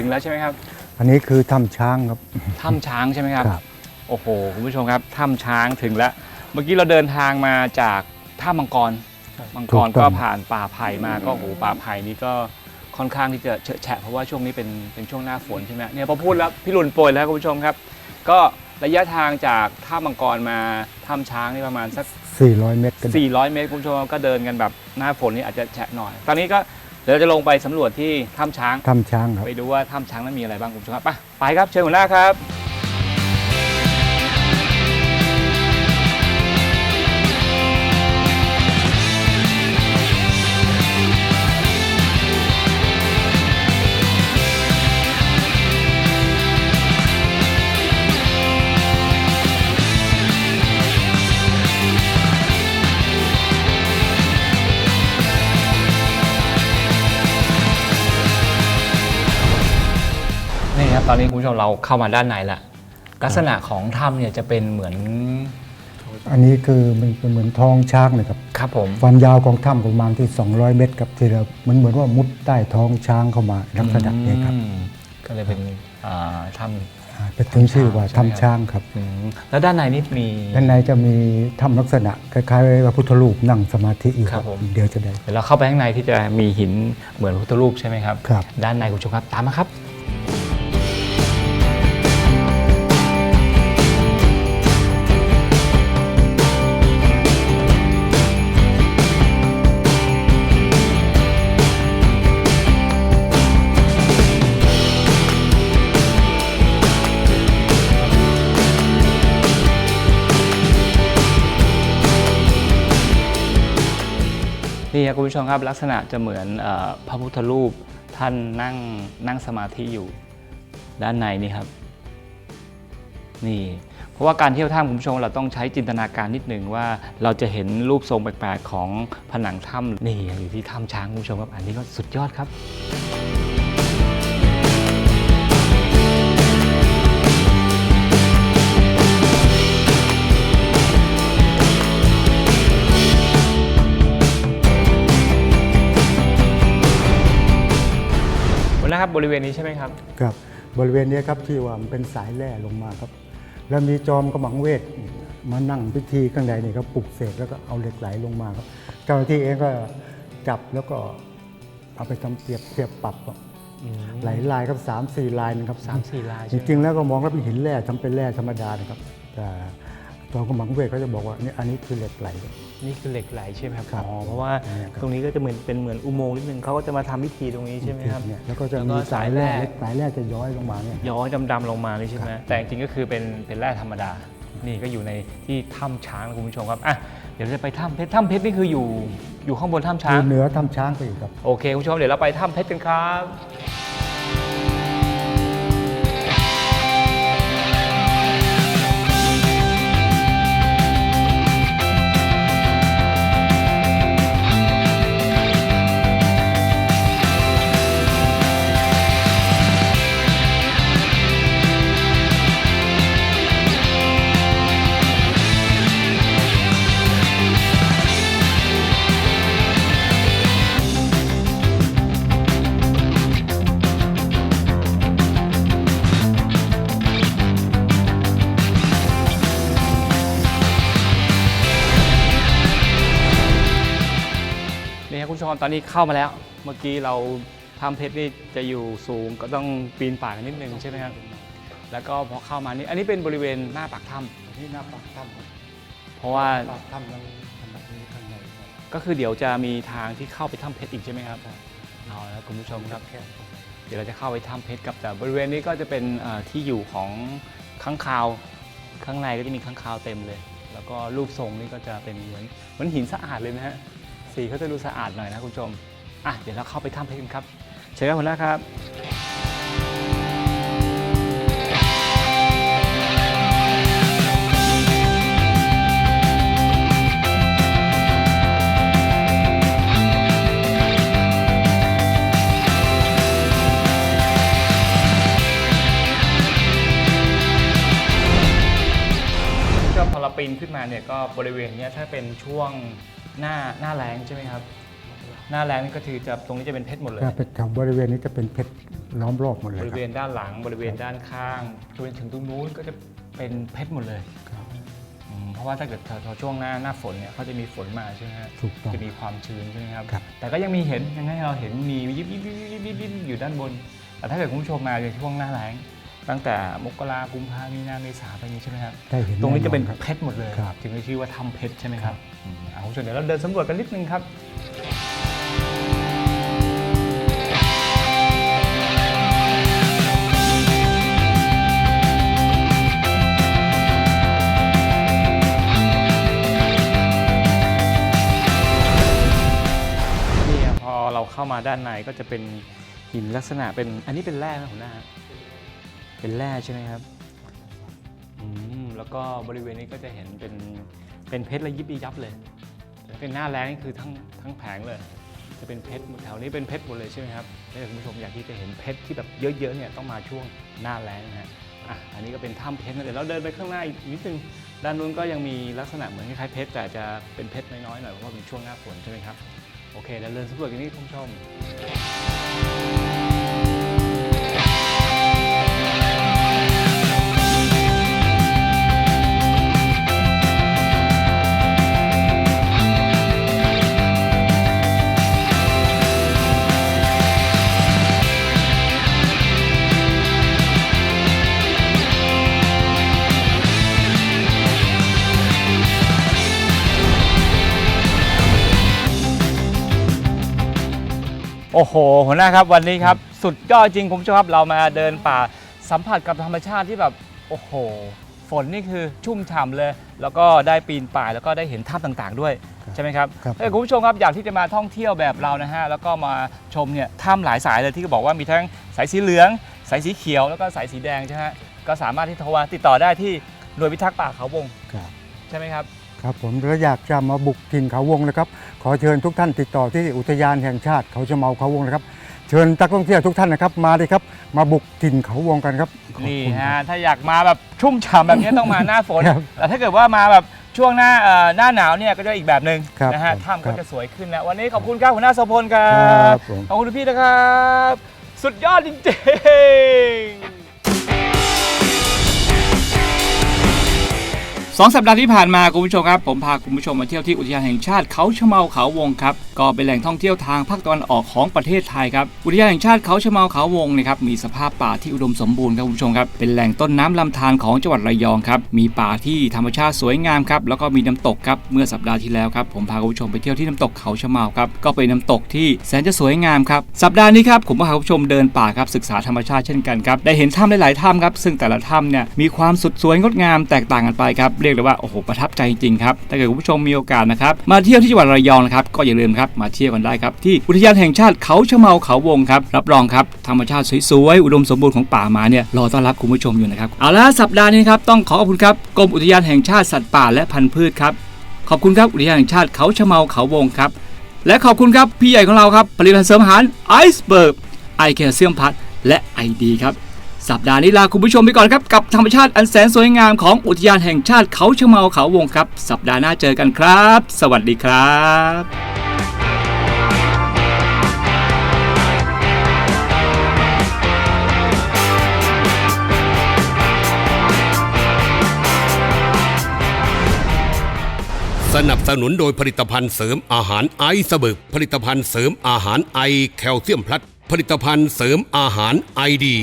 ถึงแล้วใช่ไหมครับอันนี้คือถ้ำช้างครับ ถ้ำช้างใช่ไหมครับ ครับโอ้โหคุณผู้ชมครับถ้ำช้างถึงแล้วเมื่อกี้เราเดินทางมาจากท่ามังกรมังกรก็ผ่านป่าไผ่มาก็โอ้โหป่าไผ่นี้ก็ค่อนข้างที่จะเฉอะแฉะเพราะว่าช่วงนี้เป็นเป็นช่วงหน้าฝนใช่ไหมเนี่ยพอพูดแล้วพี่หลุนโปรยแล้วคุณผู้ชมครับ ก็ระยะทางจากท่ามังกรมาถ้ำช้างนี่ประมาณสัก 400 เมตรกัน400 เมตรคุณผู้ชมก็เดินกันแบบหน้าฝนนี่อาจจะแฉะหน่อย ตอนนี้ก็ เดี๋ยวเราจะลงไปสำรวจที่ถ้ำช้างถ้ำช้างครับ ไปดูว่าถ้ำช้างนั้นมีอะไรบ้างคุณผู้ชมครับไปไปครับเชิญหัวหน้าครับ นี่ครับตอนนี้คุณผู้ชมเราเข้ามาด้านในละลักษณะของถ้ำเนี่ยจะเป็นเหมือนอันนี้คือมันเป็นเหมือนท้องช้างเลยครับ ครับผมความยาวของถ้ำประมาณที่ 200 เมตรครับที่เรามันเหมือนว่ามุดใต้ท้องช้างเข้ามาลักษณะนี้ครับอืมก็เลยเป็นอ่าถ้อ่าเป็นถึงชื่อว่าใช่ไหมครับถ้ำช้างครับำอืมแล้วด้านในนี่มี ด้านในจะมีถ้ำลักษณะคล้ายๆพระพุทธรูปนั่งสมาธิอยู่ครับผมเดี๋ยวจะได้เดี๋ยวเราเข้าไปข้างในที่จะมีหินเหมือนพระพุทธรูปใช่ไหมครับครับ ด้านในคุณผู้ชมครับตามมาครับ นี่ครับคุณผู้ชมครับลักษณะจะเหมือนอพระพุทธรูปท่านนั่งนั่งสมาธิอยู่ด้านในนี่ครับ นี่เพราะว่าการเที่ยวถ้ำคุณผู้ชมเราต้องใช้จินตนาการนิดหนึ่งว่าเราจะเห็นรูปทรงแปลกๆของผนังถ้ำนี่อยู่ที่ถ้ำช้างคุณผู้ชมครับ อันนี้ก็สุดยอดครับ นนะครับ บริเวณนี้ใช่ไหมครับครับบริเวณนี้ครับที่ว่ามันเป็นสายแร่ลงมาครับ แล้วมีจอมกำมังเวทมานั่งพิธีข้างในนี่ครับปลุกเสกแล้วก็เอาเหล็กไหลลงมาครับเจ้าหน้าที่เองก็จับแล้วก็เอาไปทำเปรียบเทียบปรับครับหลายลายครับสามสี่ลายนะครับสามสี่ลายจใช่ไหมริงๆแล้วก็มองแล้วเป็นหินแร่ทำเป็นแร่ธรรมดานะครับแต่ จอมกำมังเวทเขาจะบอกว่านี่อันนี้คือเหล็กไหลครับนี่คือเหล็กไหลใช่ไหมครับครับอ๋อเพราะว่าเนี่ยครับ ตรงนี้ก็จะเหมือนเป็นเหมือนอุโมงค์นิดนึงเขาก็จะมาทำพิธีตรงนี้ใช่ไหมครับเนี่ยแล้วก็จะแล้วก็มีสายแร่สายแร่เล็กสายแร่จะย้อยลงมาเนี่ย ย้อยดำๆลงมาเลยใช่ไหมครับแต่จริงๆก็คือเป็นเป็นแร่ธรรมดา นี่ก็อยู่ในที่ถ้ำช้างนะคุณผู้ชมครับอะเดี๋ยวเราจะไปถ้ำเพชรถ้ำเพชรนี่คืออยู่อยู่ข้างบนถ้ำช้าคืง อเหนือถ้ำช้างไปอีกครับ โอเค คุณผู้ชมเดี๋ยวเราไปถ้ำเพชรกันครับ นี่ครับคุณผู้ชมตอนนี้เข้ามาแล้ว เมื่อกี้เราถ้ำเพชรนี่จะอยู่สูงก็ต้องปีนป่ายกันนิดนึงใช่ไหมครับ แล้วก็พอเข้ามานี่อันนี้เป็นบริเวณหน้าปากถ้ที่หน้าปากถ้ำครับำเพราะว่าปากถ้ำยังขนาดนี้ข้างในครับก็คือเดี๋ยวจะมีทางที่เข้าไปถ้ำเพชรอีกใช่ไหมครับเอาแล้วคุณผู้ชมครับ แค่ตรงไหนเดี๋ยวเราจะเข้าไปถ้ำเพชรกับแต่บริเวณนี้ก็จะเป็นเอ่อที่อยู่ของข้างคาว ข้างในก็จะมีข้างคาวเต็มเลย แล้วก็รูปทรงนี่ก็จะเป็นเหมือนเหมือนหินสะอาดเลยนะฮะ สีเขาจะดูสะอาดหน่อยนะคุณผู้ชม อะเดี๋ยวเราเข้าไปถ้ำเพชรกันครับเชิญครับคุณน้าครับ ก็พอเราปีนขึ้นมาเนี่ยก็บริเวณเนี้ยถ้าเป็นช่วง หน้าหน้าแรงใช่ไหมครับ หน้าแรงนี่ก็คือจะตรงนี้จะเป็นเพชรหมดเลย ถ้าเป็นแถวบริเวณนี้จะเป็นเพชรล้อมรอบหมดเลยบคริรับเวณด้านหลังบริเวณด้านข้างจนถึงตรงนู้นก็จะเป็นเพชรหมดเลยครับอืมเพราะว่าถ้าเกิดแถวๆช่วงหน้าหน้าฝนเนี่ยเขาจะมีฝนมาใช่ไหมฮะ ถูกต้อง จะมีความชื้นใช่ไหมครับ ครับ แต่ก็ยังมีเห็นยังให้เราเห็นมียิบยิบยิบยิบยิบยิบอยู่ด้านบน แต่ถ้าเกิดคุณผู้ชมมาในช่วงหน้าแล้ง ตั้งแต่มกรากุมภามีนาเมษาไปนี้ใช่ไหมครับได้เห็นตรงนี้จะเป็นแอครับเพชรหมดเลยครับถึงได้ชื่อว่าถ้ำเพชรใช่ไหมครับอืมเอาคุณผู้ชมเดี๋ยวเราเดินสำรวจกันนิดนึงครับนี่ครับพอเราเข้ามาด้านในก็จะเป็นหินลักษณะเป็นอันนี้เป็นแร่ไหมหัวหน้า เป็นแร่ใช่ไหมครับอืมแล้วก็บริเวณนี้ก็จะเห็นเป็นเป็นเพชรระยิบระยับเลย เป็นหน้าแรงนี่คือทั้งทั้งแผงเลย จะเป็นเพชรแถวนี้เป็นเพชรหมดเลยใช่ไหมครับถ้าคุณผู้ชมอยากที่จะเห็นเพชรที่แบบเยอะๆเนี่ยต้องมาช่วงหน้าแรงนะฮะอะอันนี้ก็เป็นถ้ำเพชรนะเดี๋ยวเราเดินไปข้างหน้าอีกนิดนึงด้านนู้นก็ยังมีลักษณะเหมือนคล้ายๆเพชรแต่จะเป็นเพชรน้อยๆหน่อยเพราะว่าเป็นช่วงหน้าฝนใช่ไหมครับโอเคเดี๋ยวเดินสำรวจกันนี่คุณผู้ชม โอ้โหหัวหน้าครับวันนี้ครับสุดยอดจริงคุณผู้ชมครับเรามาเดินป่าสัมผัสกับธรรมชาติที่แบบโอ้โห ฝนนี่คือชุ่มฉ่ำเลย แล้วก็ได้ปีนป่ายแล้วก็ได้เห็นถ้ำต่างๆด้วยครับใช่ไหมครับครับ ถ้าเกิดคุณผู้ชมครับอยากที่จะมาท่องเที่ยวแบบเรานะฮะแล้วก็มาชมเนี่ยถ้ำหลายสายเลยที่บอกว่ามีทั้งสายสีเหลือง สายสีเขียวแล้วก็สายสีแดงใช่ไหมฮะก็สามารถที่โทรมาติดต่อได้ที่หน่วยพิทักษ์ป่าเขาวงครับ ใช่ไหมครับ ครับผมแล้วอยากจะมาบุกถิ่นเขาวงนะครับ ขอเชิญทุกท่านติดต่อที่อุทยานแห่งชาติเขาชะเมาเขาวงนะครับ เชิญนักท่องเที่ยวทุกท่านนะครับ มาเลยครับ มาบุกถิ่นเขาวงกันครับขอบนี่คุณคฮะรับ ถ้าอยากมาแบบชุ่มฉ่ำแบบนี้ต้องมาหน้าฝน ครับแต่ถ้าเกิดว่ามาแบบช่วงหน้าเอ่อหน้าหนาวเนี่ยก็จะอีกแบบหนึ่งครับนะฮะผมถ้ำครัก็บจะสวยขึ้นนะวันนี้ขอบคุณครับหัวหน้าโสพลครัครับบผม ขอบคุณพี่นะครับ สุดยอดจริงๆ สองสัปดาห์ที่ผ่านมาคุณผู้ชมครับ ผมพาคุณผู้ชมมาเที่ยวที่อุทยานแห่งชาติเขาชะเมาเขาวงครับก็เป็นแหล่งท่องเที่ยวทางภาคตะวันออกของประเทศไทยครับอุทยานแห่งชาติเขาชะเมาเขาวงนะครับมีสภาพป่าที่อุดมสมบูรณ์ครับคุณผู้ชมครับเป็นแหล่งต้นน้ำลำธารของจังหวัดระยองครับมีป่าที่ธรรมชาติสวยงามครับแล้วก็มีน้ำตกครับเมื่อสัปดาห์ที่แล้วครับผมพาคุณผู้ชมไปเที่ยวที่น้ำตกเขาชะเมาครับก็เป็นน้ำตกที่แสนจะสวยงามครับสัปดาห์นี้ครับผมพาคุณผู้ชมเดินป่าครับศึกษาธรรมชาติเช่นกันครับได้เห็นถ้ำหลายๆถ้ำครับซึ่งแต่ละถ้ำเนี่ยมีความสุดสวยงดงามแตกต่างกันไปครับเรียกได้ว่าโอ้โหประทับใจจริงๆครับถ้าเกิดคุณผู้ชมมีโอกาสนะครับมาเที่ยวที่จังหวัดระยองนะครับก็อย่าลืมครับมาเที่ยวกันได้ครับที่อุทยานแห่งชาติเขาชะเมาเขาวงครับรับรองครับธรรมชาติสวยๆอุดมสมบูรณ์ของป่ามาเนี่ยรอต้อนรับคุณผู้ชมอยู่นะครับเอาละสัปดาห์นี้ครับต้องขอขอบคุณครับกรมอุทยานแห่งชาติสัตว์ป่าและพันธุ์พืชครับขอบคุณครับอุทยานแห่งชาติเขาชะเมาเขาวงครับและขอบคุณครับพี่ใหญ่ของเราครับผลิตภัณฑ์เสริมอาหารไอซ์เบิร์กไอแคลเซียมพัทและไอดีครับ สัปดาห์นี้ลาคุณผู้ชมไปก่อนครับ กับธรรมชาติอันแสนสวยงามของอุทยานแห่งชาติเขาชะเมาเขาวงครับ สัปดาห์หน้าเจอกันครับ สวัสดีครับสนับสนุนโดยผลิตภัณฑ์เสริมอาหารไอซ์เบิร์กผลิตภัณฑ์เสริมอาหารไอแคลเซียมพลัสผลิตภัณฑ์เสริมอาหารไอดี